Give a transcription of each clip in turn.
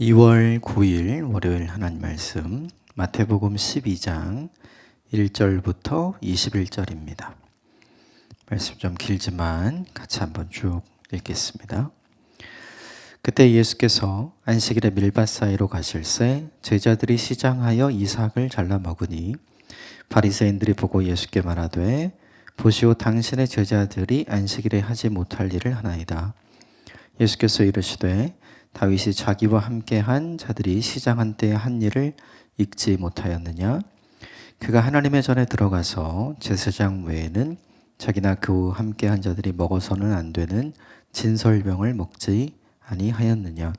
2월 9일 월요일 하나님 말씀 마태복음 12장 1절부터 21절입니다. 말씀 좀 길지만 같이 한번 쭉 읽겠습니다. 그때 예수께서 안식일에 밀밭 사이로 가실새 제자들이 시장하여 이삭을 잘라 먹으니 바리새인들이 보고 예수께 말하되 보시오 당신의 제자들이 안식일에 하지 못할 일을 하나이다. 예수께서 이르시되 다윗이 자기와 함께한 자들이 시장한 때에 한 일을 읽지 못하였느냐? 그가 하나님의 전에 들어가서 제사장 외에는 자기나 그 함께한 자들이 먹어서는 안 되는 진설병을 먹지 아니하였느냐?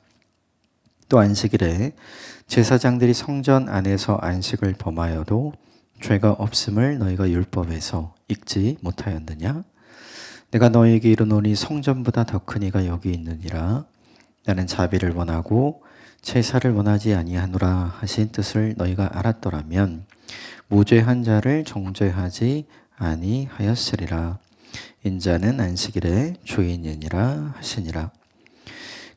또 안식일에 제사장들이 성전 안에서 안식을 범하여도 죄가 없음을 너희가 율법에서 읽지 못하였느냐? 내가 너희에게 이르노니 성전보다 더 큰 이가 여기 있느니라. 나는 자비를 원하고 제사를 원하지 아니하노라 하신 뜻을 너희가 알았더라면 무죄한 자를 정죄하지 아니하였으리라. 인자는 안식일에 주인이니라 하시니라.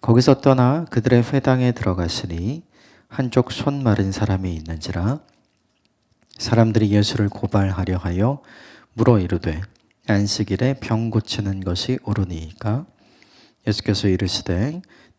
거기서 떠나 그들의 회당에 들어가시니 한쪽 손 마른 사람이 있는지라 사람들이 예수를 고발하려 하여 물어 이르되 안식일에 병 고치는 것이 옳으니까 예수께서 이르시되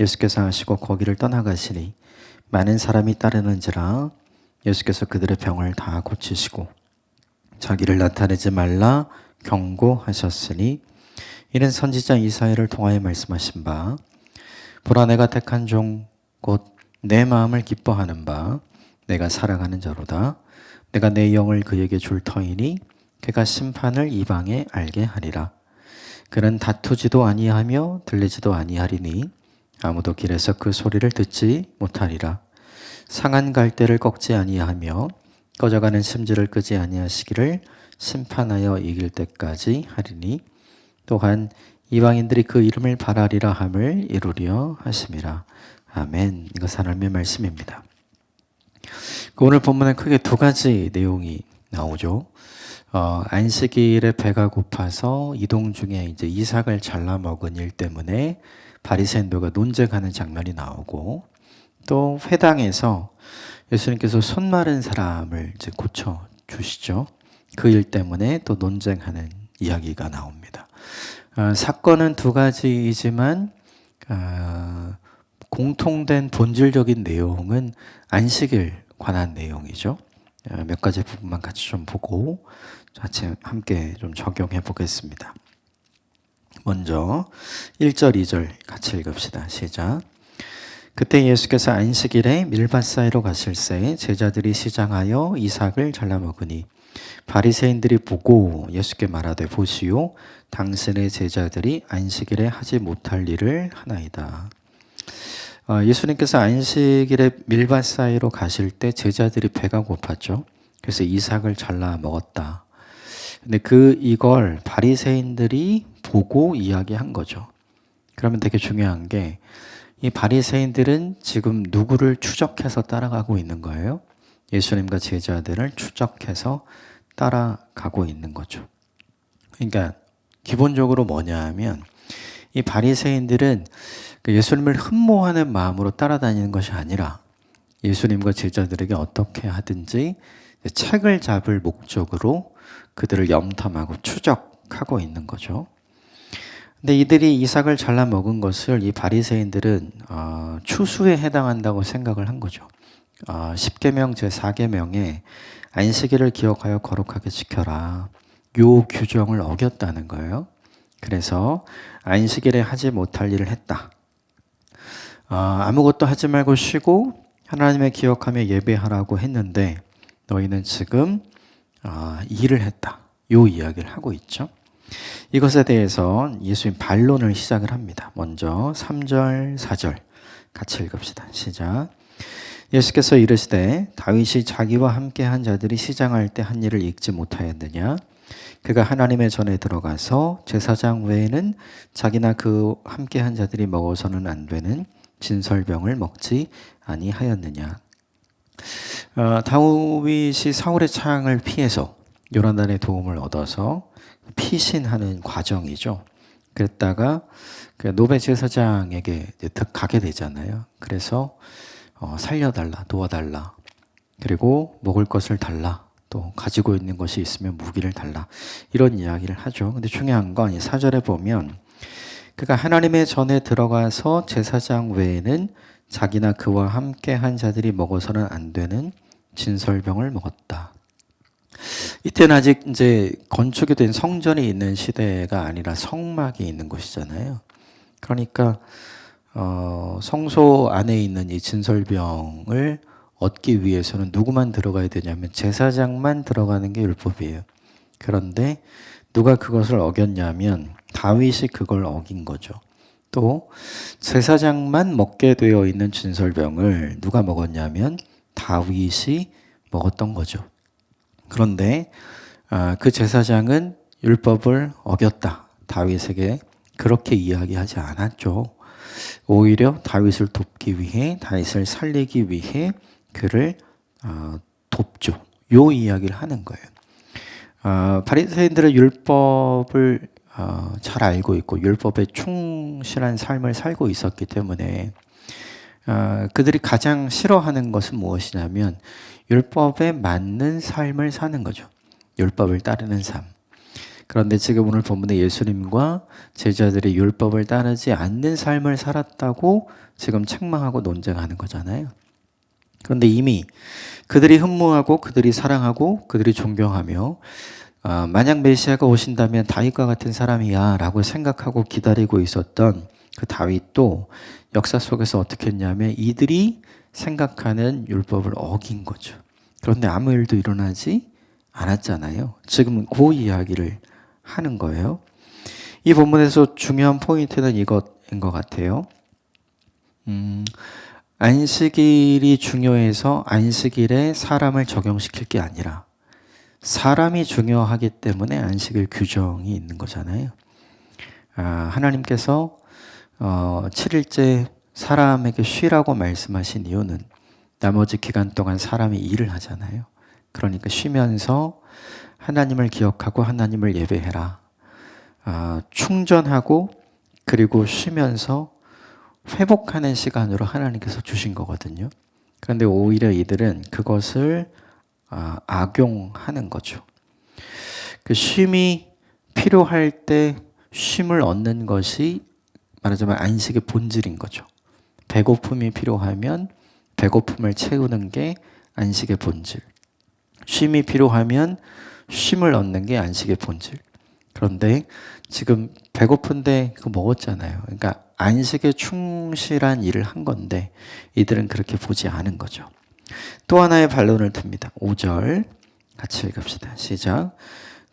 예수께서 하시고 거기를 떠나가시니 많은 사람이 따르는지라 예수께서 그들의 병을 다 고치시고 자기를 나타내지 말라 경고하셨으니 이는 선지자 이사야를 통하여 말씀하신 바 보라 내가 택한 종 곧 내 마음을 기뻐하는 바 내가 사랑하는 자로다. 내가 내 영을 그에게 줄 터이니 그가 심판을 이방에 알게 하리라. 그는 다투지도 아니하며 들리지도 아니하리니 아무도 길에서 그 소리를 듣지 못하리라. 상한 갈대를 꺾지 아니하며 꺼져가는 심지를 끄지 아니하시기를 심판하여 이길 때까지 하리니 또한 이방인들이 그 이름을 바라리라 함을 이루려 하심이라. 아멘. 이것 하나님의 말씀입니다. 그 오늘 본문에 크게 두 가지 내용이 나오죠. 어, 안식일에 배가 고파서 이동 중에 이제 이삭을 잘라 먹은 일 때문에 바리새인들과 논쟁하는 장면이 나오고 또 회당에서 예수님께서 손 마른 사람을 이제 고쳐 주시죠. 그 일 때문에 또 논쟁하는 이야기가 나옵니다. 어, 사건은 두 가지이지만 어, 공통된 본질적인 내용은 안식일 관한 내용이죠. 어, 몇 가지 부분만 같이 좀 보고 같이 함께 좀 적용해 보겠습니다. 먼저 1절, 2절 같이 읽읍시다. 시작. 그때 예수께서 안식일에 밀밭 사이로 가실새 제자들이 시장하여 이삭을 잘라 먹으니 바리새인들이 보고 예수께 말하되 보시오 당신의 제자들이 안식일에 하지 못할 일을 하나이다. 어, 예수님께서 안식일에 밀밭 사이로 가실 때 제자들이 배가 고팠죠. 그래서 이삭을 잘라 먹었다. 근데 그 이걸 바리새인들이 보고 이야기한 거죠. 그러면 되게 중요한 게 이 바리새인들은 지금 누구를 추적해서 따라가고 있는 거예요? 예수님과 제자들을 추적해서 따라가고 있는 거죠. 그러니까 기본적으로 뭐냐 하면 이 바리새인들은 그 예수님을 흠모하는 마음으로 따라다니는 것이 아니라 예수님과 제자들에게 어떻게 하든지 책을 잡을 목적으로 그들을 염탐하고 추적하고 있는 거죠. 근데 이들이 이삭을 잘라 먹은 것을 이 바리새인들은 어, 추수에 해당한다고 생각을 한 거죠. 어, 10계명 제 4계명에 안식일을 기억하여 거룩하게 지켜라. 요 규정을 어겼다는 거예요. 그래서 안식일에 하지 못할 일을 했다. 어, 아무것도 하지 말고 쉬고 하나님의 기억하며 예배하라고 했는데 너희는 지금 어, 일을 했다. 요 이야기를 하고 있죠. 이것에 대해서 예수님 반론을 시작을 합니다. 먼저 3절, 4절 같이 읽읍시다. 시작. 예수께서 이르시되 다윗이 자기와 함께 한 자들이 시장할 때 한 일을 읽지 못하였느냐 그가 하나님의 전에 들어가서 제사장 외에는 자기나 그 함께 한 자들이 먹어서는 안 되는 진설병을 먹지 아니하였느냐 어, 다윗이 사울의 창을 피해서 요나단의 도움을 얻어서 피신하는 과정이죠. 그랬다가 그 노베 제사장에게 가게 되잖아요. 그래서 어, 살려달라, 도와달라. 그리고 먹을 것을 달라. 또 가지고 있는 것이 있으면 무기를 달라. 이런 이야기를 하죠. 근데 중요한 건이 사절에 보면 그가 하나님의 전에 들어가서 제사장 외에는 자기나 그와 함께 한 자들이 먹어서는 안 되는 진설병을 먹었다. 이때는 아직 이제 건축이 된 성전이 있는 시대가 아니라 성막이 있는 곳이잖아요. 그러니까 어, 성소 안에 있는 이 진설병을 얻기 위해서는 누구만 들어가야 되냐면 제사장만 들어가는 게 율법이에요. 그런데 누가 그것을 어겼냐면 다윗이 그걸 어긴 거죠. 또 제사장만 먹게 되어 있는 진설병을 누가 먹었냐면 다윗이 먹었던 거죠. 그런데 아, 그 제사장은 율법을 어겼다. 다윗에게 그렇게 이야기하지 않았죠. 오히려 다윗을 돕기 위해 다윗을 살리기 위해 그를 어, 돕죠. 요 이야기를 하는 거예요. 어, 바리새인들은 율법을 어, 잘 알고 있고 율법에 충실한 삶을 살고 있었기 때문에 어, 그들이 가장 싫어하는 것은 무엇이냐면 율법에 맞는 삶을 사는 거죠. 율법을 따르는 삶. 그런데 지금 오늘 본문에 예수님과 제자들이 율법을 따르지 않는 삶을 살았다고 지금 책망하고 논쟁하는 거잖아요. 그런데 이미 그들이 흠모하고 그들이 사랑하고 그들이 존경하며 어, 만약 메시아가 오신다면 다윗과 같은 사람이야라고 생각하고 기다리고 있었던 그 다윗도 역사 속에서 어떻게 했냐면 이들이 생각하는 율법을 어긴 거죠. 그런데 아무 일도 일어나지 않았잖아요. 지금 그 이야기를 하는 거예요. 이 본문에서 중요한 포인트는 이것인 것 같아요. 음, 안식일이 중요해서 안식일에 사람을 적용시킬 게 아니라 사람이 중요하기 때문에 안식일 규정이 있는 거잖아요. 아, 하나님께서 어, 7일째 사람에게 쉬라고 말씀하신 이유는 나머지 기간 동안 사람이 일을 하잖아요. 그러니까 쉬면서 하나님을 기억하고 하나님을 예배해라. 아, 충전하고 그리고 쉬면서 회복하는 시간으로 하나님께서 주신 거거든요. 그런데 오히려 이들은 그것을 아, 악용하는 거죠. 그 쉼이 필요할 때 쉼을 얻는 것이 말하자면 안식의 본질인 거죠. 배고픔이 필요하면 배고픔을 채우는 게 안식의 본질. 쉼이 필요하면 쉼을 얻는 게 안식의 본질. 그런데 지금 배고픈데 그거 먹었잖아요. 그러니까 안식에 충실한 일을 한 건데 이들은 그렇게 보지 않은 거죠. 또 하나의 반론을 듭니다. 5절 같이 읽읍시다. 시작.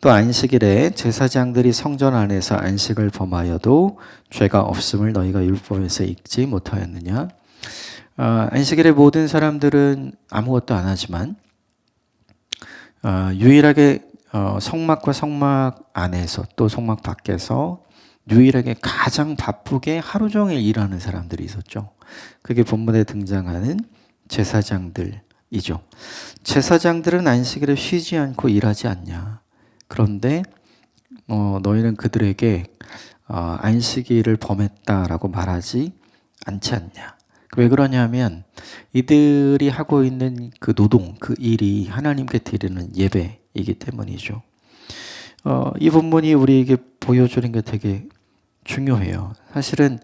또 안식일에 제사장들이 성전 안에서 안식을 범하여도 죄가 없음을 너희가 율법에서 읽지 못하였느냐? 어, 안식일에 모든 사람들은 아무것도 안 하지만 어, 유일하게 어, 성막과 성막 안에서 또 성막 밖에서 유일하게 가장 바쁘게 하루 종일 일하는 사람들이 있었죠. 그게 본문에 등장하는 제사장들이죠. 제사장들은 안식일에 쉬지 않고 일하지 않냐. 그런데 어, 너희는 그들에게 어, 안식일을 범했다라고 말하지 않지 않냐. 왜 그러냐면 이들이 하고 있는 그 노동, 그 일이 하나님께 드리는 예배이기 때문이죠. 어, 이 본문이 우리에게 보여주는 게 되게 중요해요. 사실은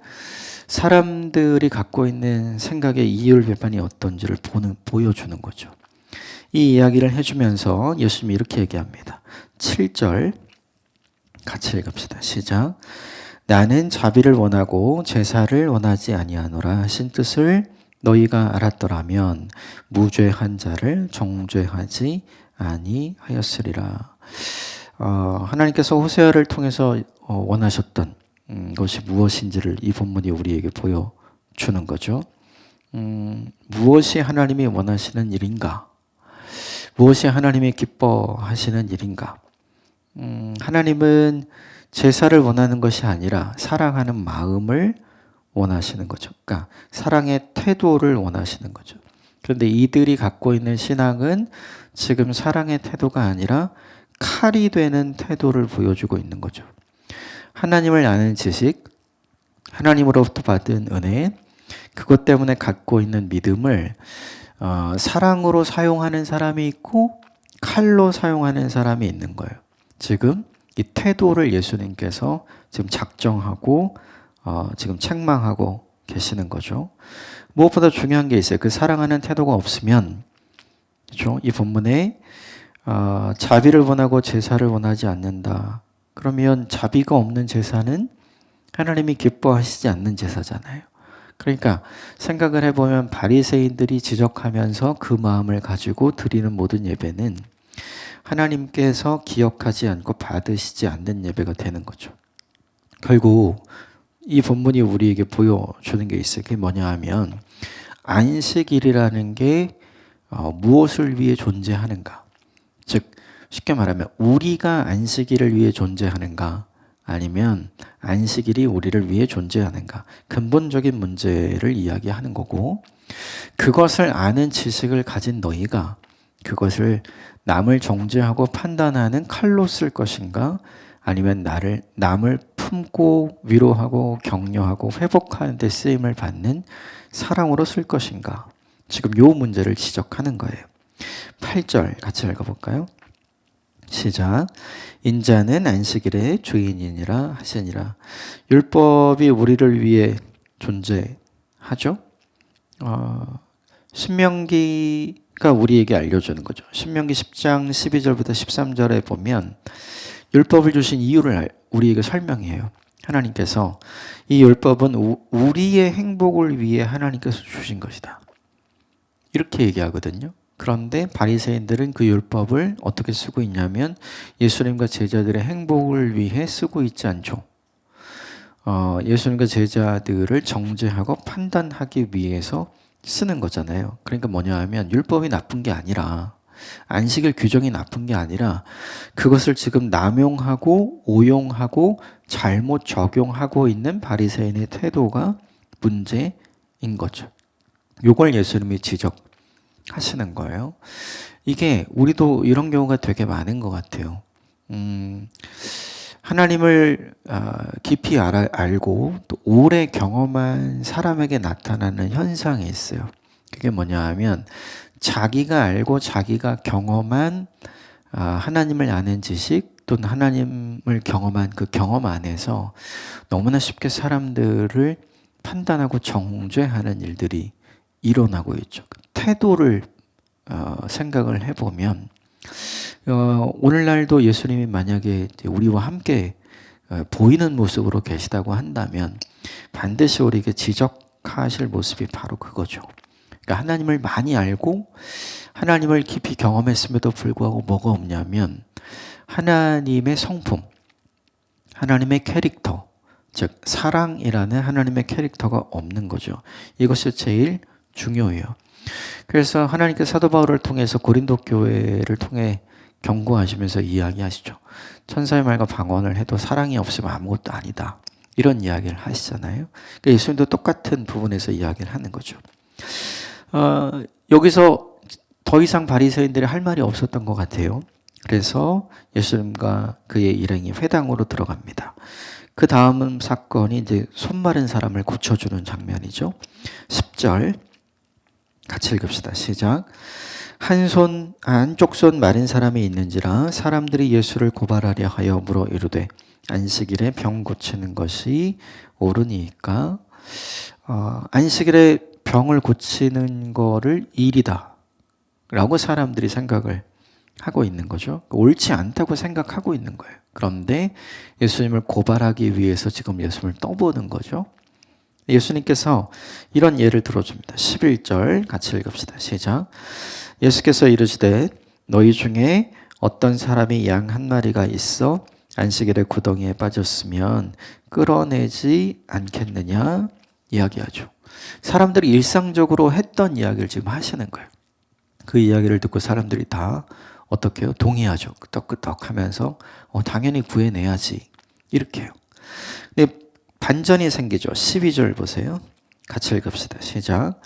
사람들이 갖고 있는 생각의 이율배반이 어떤지를 보는, 보여주는 거죠. 이 이야기를 해주면서 예수님이 이렇게 얘기합니다. 7절 같이 읽읍시다. 시작. 나는 자비를 원하고 제사를 원하지 아니하노라 하신 뜻을 너희가 알았더라면 무죄한 자를 정죄하지 아니하였으리라. 어, 하나님께서 호세아를 통해서 어, 원하셨던 음, 것이 무엇인지를 이 본문이 우리에게 보여주는 거죠. 음, 무엇이 하나님이 원하시는 일인가? 무엇이 하나님이 기뻐하시는 일인가? 음, 하나님은 제사를 원하는 것이 아니라 사랑하는 마음을 원하시는 거죠. 그러니까 사랑의 태도를 원하시는 거죠. 그런데 이들이 갖고 있는 신앙은 지금 사랑의 태도가 아니라 칼이 되는 태도를 보여주고 있는 거죠. 하나님을 아는 지식, 하나님으로부터 받은 은혜, 그것 때문에 갖고 있는 믿음을 어, 사랑으로 사용하는 사람이 있고 칼로 사용하는 사람이 있는 거예요. 지금 이 태도를 예수님께서 지금 작정하고 어, 지금 책망하고 계시는 거죠. 무엇보다 중요한 게 있어요. 그 사랑하는 태도가 없으면 그렇죠? 이 본문에 어, 자비를 원하고 제사를 원하지 않는다. 그러면 자비가 없는 제사는 하나님이 기뻐하시지 않는 제사잖아요. 그러니까 생각을 해보면 바리새인들이 지적하면서 그 마음을 가지고 드리는 모든 예배는 하나님께서 기억하지 않고 받으시지 않는 예배가 되는 거죠. 결국 이 본문이 우리에게 보여주는 게 있어요. 그게 뭐냐 하면 안식일이라는 게 어, 무엇을 위해 존재하는가? 즉 쉽게 말하면 우리가 안식일을 위해 존재하는가? 아니면 안식일이 우리를 위해 존재하는가? 근본적인 문제를 이야기하는 거고 그것을 아는 지식을 가진 너희가 그것을 남을 정죄하고 판단하는 칼로 쓸 것인가? 아니면 나를 남을 품고 위로하고 격려하고 회복하는 데 쓰임을 받는 사랑으로 쓸 것인가? 지금 요 문제를 지적하는 거예요. 8절 같이 읽어 볼까요? 시작. 인자는 안식일의 주인이니라 하시니라. 율법이 우리를 위해 존재하죠. 어, 신명기 가 우리에게 알려주는 거죠. 신명기 10장 12절부터 13절에 보면 율법을 주신 이유를 우리에게 설명해요. 하나님께서 이 율법은 우리의 행복을 위해 하나님께서 주신 것이다. 이렇게 얘기하거든요. 그런데 바리새인들은 그 율법을 어떻게 쓰고 있냐면 예수님과 제자들의 행복을 위해 쓰고 있지 않죠. 어, 예수님과 제자들을 정죄하고 판단하기 위해서 쓰는 거잖아요. 그러니까 뭐냐 하면 율법이 나쁜 게 아니라 안식일 규정이 나쁜 게 아니라 그것을 지금 남용하고 오용하고 잘못 적용하고 있는 바리새인의 태도가 문제인 거죠. 요걸 예수님이 지적하시는 거예요. 이게 우리도 이런 경우가 되게 많은 것 같아요. 음, 하나님을 어, 깊이 알고 또 오래 경험한 사람에게 나타나는 현상이 있어요. 그게 뭐냐 하면 자기가 알고 자기가 경험한 아, 하나님을 아는 지식 또는 하나님을 경험한 그 경험 안에서 너무나 쉽게 사람들을 판단하고 정죄하는 일들이 일어나고 있죠. 그 태도를 어, 생각을 해보면 어, 오늘날도 예수님이 만약에 우리와 함께 어, 보이는 모습으로 계시다고 한다면 반드시 우리에게 지적하실 모습이 바로 그거죠. 그러니까 하나님을 많이 알고 하나님을 깊이 경험했음에도 불구하고 뭐가 없냐면 하나님의 성품, 하나님의 캐릭터, 즉 사랑이라는 하나님의 캐릭터가 없는 거죠. 이것이 제일 중요해요. 그래서 하나님께 사도 바울을 통해서 고린도 교회를 통해 경고하시면서 이야기하시죠. 천사의 말과 방언을 해도 사랑이 없으면 아무것도 아니다. 이런 이야기를 하시잖아요. 그러니까 예수님도 똑같은 부분에서 이야기를 하는 거죠. 어, 여기서 더 이상 바리새인들이 할 말이 없었던 것 같아요. 그래서 예수님과 그의 일행이 회당으로 들어갑니다. 그 다음 사건이 이제 손 마른 사람을 고쳐주는 장면이죠. 10절 같이 읽읍시다. 시작. 한 손, 한쪽 손 마른 사람이 있는지라 사람들이 예수를 고발하려 하여 물어 이르되 안식일에 병 고치는 것이 옳으니까 어, 안식일에 병을 고치는 거를 일이다. 라고 사람들이 생각을 하고 있는 거죠. 옳지 않다고 생각하고 있는 거예요. 그런데 예수님을 고발하기 위해서 지금 예수님을 떠보는 거죠. 예수님께서 이런 예를 들어줍니다. 11절 같이 읽읍시다. 시작. 예수께서 이르시되 너희 중에 어떤 사람이 양 한 마리가 있어 안식일에 구덩이에 빠졌으면 끌어내지 않겠느냐 이야기하죠. 사람들이 일상적으로 했던 이야기를 지금 하시는 거예요. 그 이야기를 듣고 사람들이 다 어떻게 해요? 동의하죠. 끄덕끄덕 하면서 어, 당연히 구해내야지. 이렇게 해요. 근데 반전이 생기죠. 12절 보세요. 같이 읽읍시다. 시작.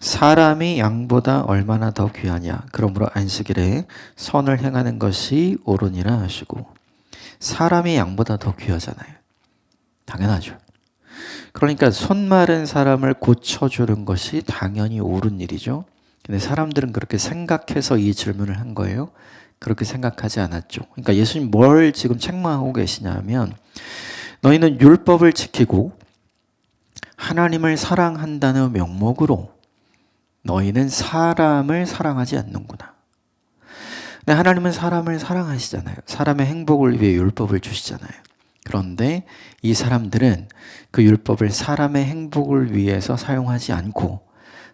사람이 양보다 얼마나 더 귀하냐. 그러므로 안식일에 선을 행하는 것이 옳으니라 하시고 사람이 양보다 더 귀하잖아요. 당연하죠. 그러니까 손 마른 사람을 고쳐주는 것이 당연히 옳은 일이죠. 근데 사람들은 그렇게 생각해서 이 질문을 한 거예요. 그렇게 생각하지 않았죠. 그러니까 예수님 뭘 지금 책망하고 계시냐면 너희는 율법을 지키고 하나님을 사랑한다는 명목으로 너희는 사람을 사랑하지 않는구나. 근데 하나님은 사람을 사랑하시잖아요. 사람의 행복을 위해 율법을 주시잖아요. 그런데 이 사람들은 그 율법을 사람의 행복을 위해서 사용하지 않고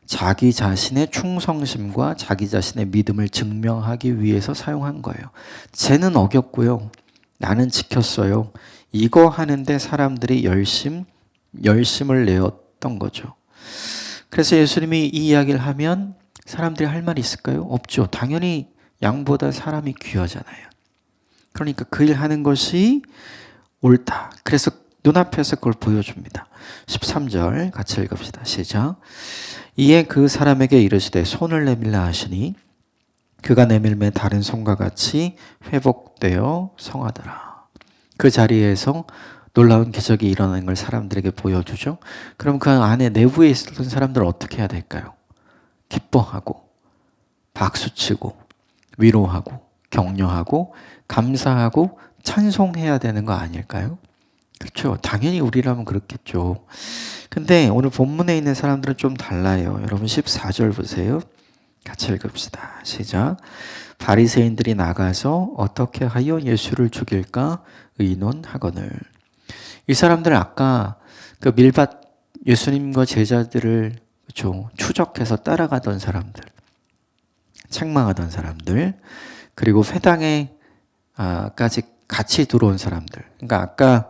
자기 자신의 충성심과 자기 자신의 믿음을 증명하기 위해서 사용한 거예요. 쟤는 어겼고요. 나는 지켰어요. 이거 하는데 사람들이 열심, 열심을 내었던 거죠. 그래서 예수님이 이 이야기를 하면 사람들이 할 말이 있을까요? 없죠. 당연히 양보다 사람이 귀하잖아요. 그러니까 그 일 하는 것이 옳다. 그래서 눈앞에서 그걸 보여줍니다. 13절 같이 읽읍시다. 시작. 이에 그 사람에게 이르시되 손을 내밀라 하시니 그가 내밀매 다른 손과 같이 회복되어 성하더라. 그 자리에서 놀라운 기적이 일어나는 걸 사람들에게 보여주죠. 그럼 그 안에 내부에 있었던 사람들은 어떻게 해야 될까요? 기뻐하고 박수치고 위로하고 격려하고 감사하고 찬송해야 되는 거 아닐까요? 그렇죠. 당연히 우리라면 그렇겠죠. 근데 오늘 본문에 있는 사람들은 좀 달라요. 여러분 14절 보세요. 같이 읽읍시다. 시작. 바리새인들이 나가서 어떻게 하여 예수를 죽일까 의논하거늘. 이 사람들 아까 그 밀밭 예수님과 제자들을 그렇죠. 추적해서 따라가던 사람들, 책망하던 사람들, 그리고 회당에까지 같이 들어온 사람들. 그러니까 아까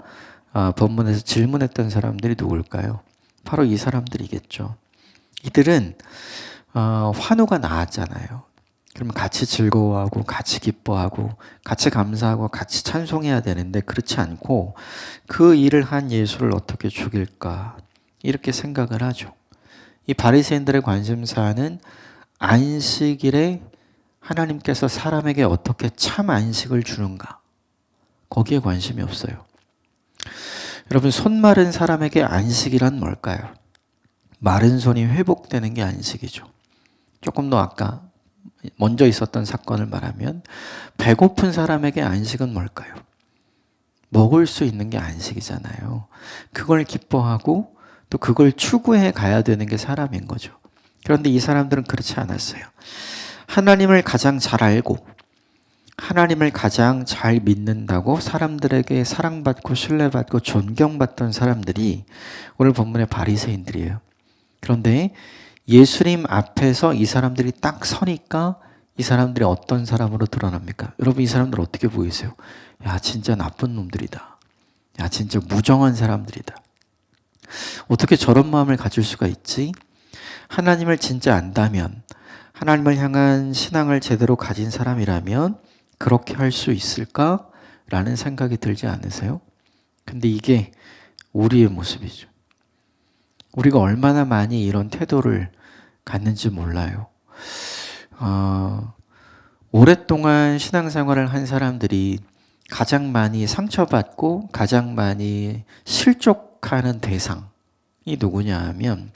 아, 본문에서 질문했던 사람들이 누굴까요? 바로 이 사람들이겠죠. 이들은 어, 환호가 나왔잖아요. 그럼 같이 즐거워하고 같이 기뻐하고 같이 감사하고 같이 찬송해야 되는데 그렇지 않고 그 일을 한 예수를 어떻게 죽일까 이렇게 생각을 하죠. 이 바리새인들의 관심사는 안식일에 하나님께서 사람에게 어떻게 참 안식을 주는가 거기에 관심이 없어요. 여러분 손 마른 사람에게 안식이란 뭘까요? 마른 손이 회복되는 게 안식이죠. 조금 더 아까 먼저 있었던 사건을 말하면 배고픈 사람에게 안식은 뭘까요? 먹을 수 있는 게 안식이잖아요. 그걸 기뻐하고 또 그걸 추구해 가야 되는 게 사람인 거죠. 그런데 이 사람들은 그렇지 않았어요. 하나님을 가장 잘 알고 하나님을 가장 잘 믿는다고 사람들에게 사랑받고 신뢰받고 존경받던 사람들이 오늘 본문의 바리새인들이에요. 그런데 예수님 앞에서 이 사람들이 딱 서니까 이 사람들이 어떤 사람으로 드러납니까? 여러분 이 사람들 어떻게 보이세요? 야 진짜 나쁜 놈들이다. 야 진짜 무정한 사람들이다. 어떻게 저런 마음을 가질 수가 있지? 하나님을 진짜 안다면 하나님을 향한 신앙을 제대로 가진 사람이라면 그렇게 할 수 있을까? 라는 생각이 들지 않으세요? 근데 이게 우리의 모습이죠. 우리가 얼마나 많이 이런 태도를 갖는지 몰라요. 어, 오랫동안 신앙생활을 한 사람들이 가장 많이 상처받고 가장 많이 실족하는 대상이 누구냐 하면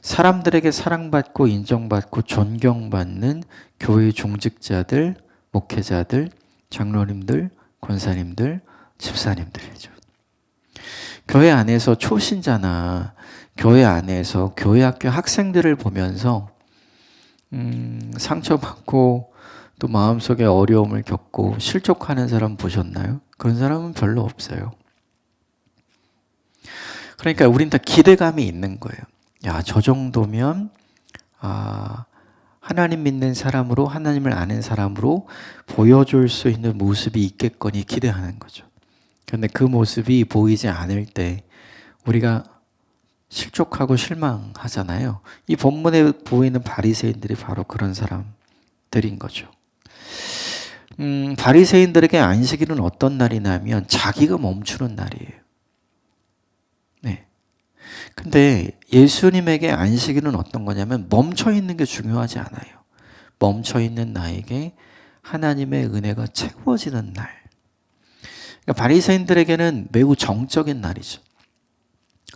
사람들에게 사랑받고 인정받고 존경받는 교회 종직자들, 목회자들, 장로님들, 권사님들, 집사님들이죠. 교회 안에서 초신자나 교회 안에서 교회 학교 학생들을 보면서 음, 상처받고 또 마음속에 어려움을 겪고 실족하는 사람 보셨나요? 그런 사람은 별로 없어요. 그러니까 우린 다 기대감이 있는 거예요. 야, 저 정도면 아, 하나님 믿는 사람으로 하나님을 아는 사람으로 보여줄 수 있는 모습이 있겠거니 기대하는 거죠. 그런데 그 모습이 보이지 않을 때 우리가 실족하고 실망하잖아요. 이 본문에 보이는 바리새인들이 바로 그런 사람들인 거죠. 음, 바리새인들에게 안식일은 어떤 날이냐면 자기가 멈추는 날이에요. 네. 근데 예수님에게 안식일은 어떤 거냐면 멈춰 있는 게 중요하지 않아요. 멈춰 있는 나에게 하나님의 은혜가 채워지는 날. 그러니까 바리새인들에게는 매우 정적인 날이죠.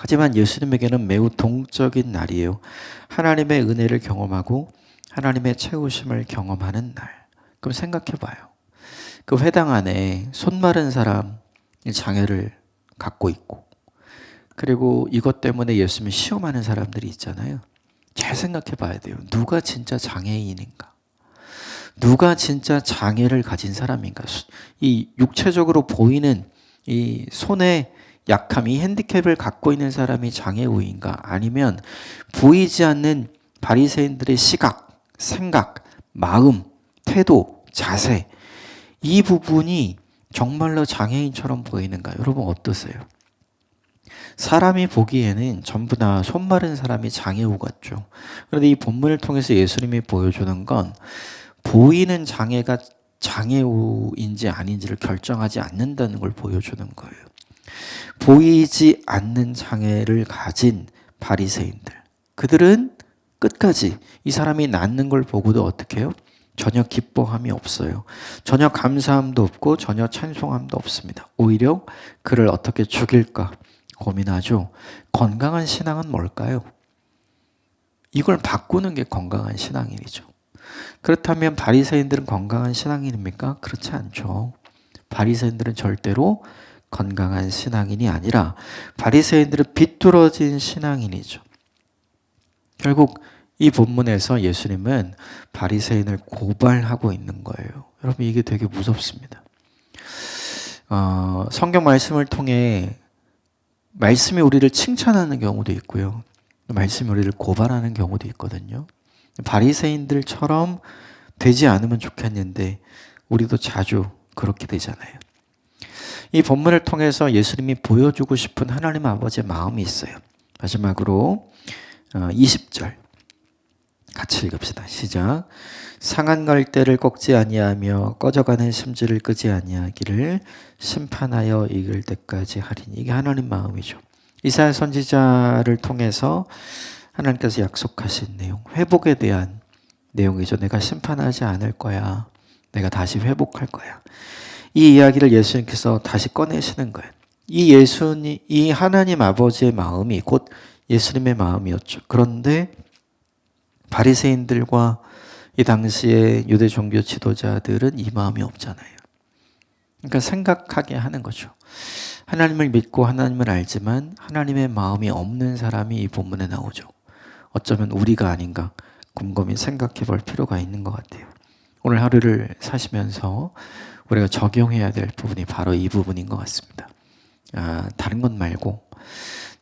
하지만 예수님에게는 매우 동적인 날이에요. 하나님의 은혜를 경험하고 하나님의 채우심을 경험하는 날. 그럼 생각해 봐요. 그 회당 안에 손 마른 사람 장애를 갖고 있고 그리고 이것 때문에 예수님을 시험하는 사람들이 있잖아요. 잘 생각해 봐야 돼요. 누가 진짜 장애인인가? 누가 진짜 장애를 가진 사람인가? 이 육체적으로 보이는 이 손에 약함, 이 핸디캡을 갖고 있는 사람이 장애우인가? 아니면 보이지 않는 바리새인들의 시각, 생각, 마음, 태도, 자세 이 부분이 정말로 장애인처럼 보이는가? 여러분 어떠세요? 사람이 보기에는 전부 다 손마른 사람이 장애우 같죠. 그런데 이 본문을 통해서 예수님이 보여주는 건 보이는 장애가 장애우인지 아닌지를 결정하지 않는다는 걸 보여주는 거예요. 보이지 않는 장애를 가진 바리새인들. 그들은 끝까지 이 사람이 낫는 걸 보고도 어떻게 해요? 전혀 기뻐함이 없어요. 전혀 감사함도 없고 전혀 찬송함도 없습니다. 오히려 그를 어떻게 죽일까 고민하죠. 건강한 신앙은 뭘까요? 이걸 바꾸는 게 건강한 신앙인이죠. 그렇다면 바리새인들은 건강한 신앙인입니까? 그렇지 않죠. 바리새인들은 절대로 건강한 신앙인이 아니라 바리새인들은 비뚤어진 신앙인이죠. 결국 이 본문에서 예수님은 바리새인을 고발하고 있는 거예요. 여러분 이게 되게 무섭습니다. 어, 성경 말씀을 통해 말씀이 우리를 칭찬하는 경우도 있고요. 말씀이 우리를 고발하는 경우도 있거든요. 바리새인들처럼 되지 않으면 좋겠는데 우리도 자주 그렇게 되잖아요. 이 본문을 통해서 예수님이 보여주고 싶은 하나님 아버지의 마음이 있어요. 마지막으로 20절 어, 같이 읽읍시다. 시작. 상한 갈대를 꺾지 아니하며 꺼져가는 심지를 끄지 아니하기를 심판하여 이길 때까지 하리니 이게 하나님 마음이죠. 이사야 선지자를 통해서 하나님께서 약속하신 내용, 회복에 대한 내용이죠. 내가 심판하지 않을 거야. 내가 다시 회복할 거야. 이 이야기를 예수님께서 다시 꺼내시는 거예요. 이 예수님, 이 하나님 아버지의 마음이 곧 예수님의 마음이었죠. 그런데 바리새인들과 이 당시에 유대 종교 지도자들은 이 마음이 없잖아요. 그러니까 생각하게 하는 거죠. 하나님을 믿고 하나님을 알지만 하나님의 마음이 없는 사람이 이 본문에 나오죠. 어쩌면 우리가 아닌가 곰곰이 생각해 볼 필요가 있는 것 같아요. 오늘 하루를 사시면서 우리가 적용해야 될 부분이 바로 이 부분인 것 같습니다. 아, 다른 것 말고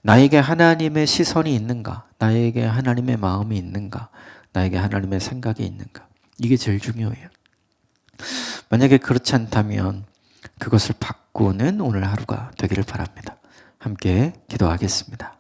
나에게 하나님의 시선이 있는가? 나에게 하나님의 마음이 있는가? 나에게 하나님의 생각이 있는가? 이게 제일 중요해요. 만약에 그렇지 않다면 그것을 바꾸는 오늘 하루가 되기를 바랍니다. 함께 기도하겠습니다.